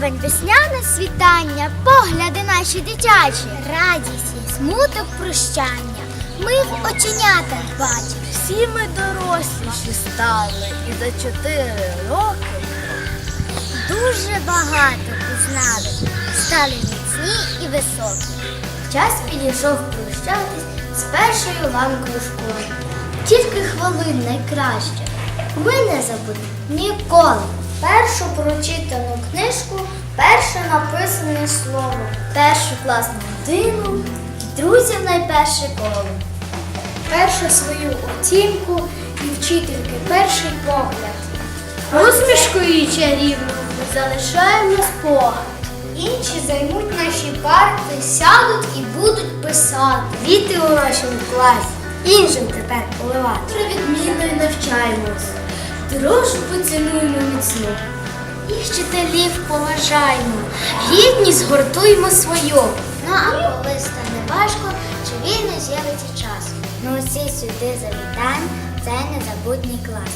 Човен, весняне світання, погляди наші дитячі, радість і смуток прощання. Ми в оченятах бачимо. Всі ми доросліші стали і за чотири роки Дуже багато узнали, стали міцні і високі. Час підійшов прощатись з першою ланкою школи. Тільки хвилин найкраще. Ми не забудемо ніколи. Першу прочитану книжку, перше написане слово, першу класну годину і друзів найперше коло. Першу свою оцінку і вчительки перший погляд. Усмішкою чарівною ми залишаємо спогад. Інші займуть наші парти, сядуть і будуть писати. Віти у нашому класі, іншим тепер поливати. При відміною навчаємось, дружбу цінуємо міцну. І вчителів поважаємо, гідність гуртуємо свою. Ну а коли стане важко, чи вільно з'явиться час? Ну усі сюди завітаємо, це незабутній клас.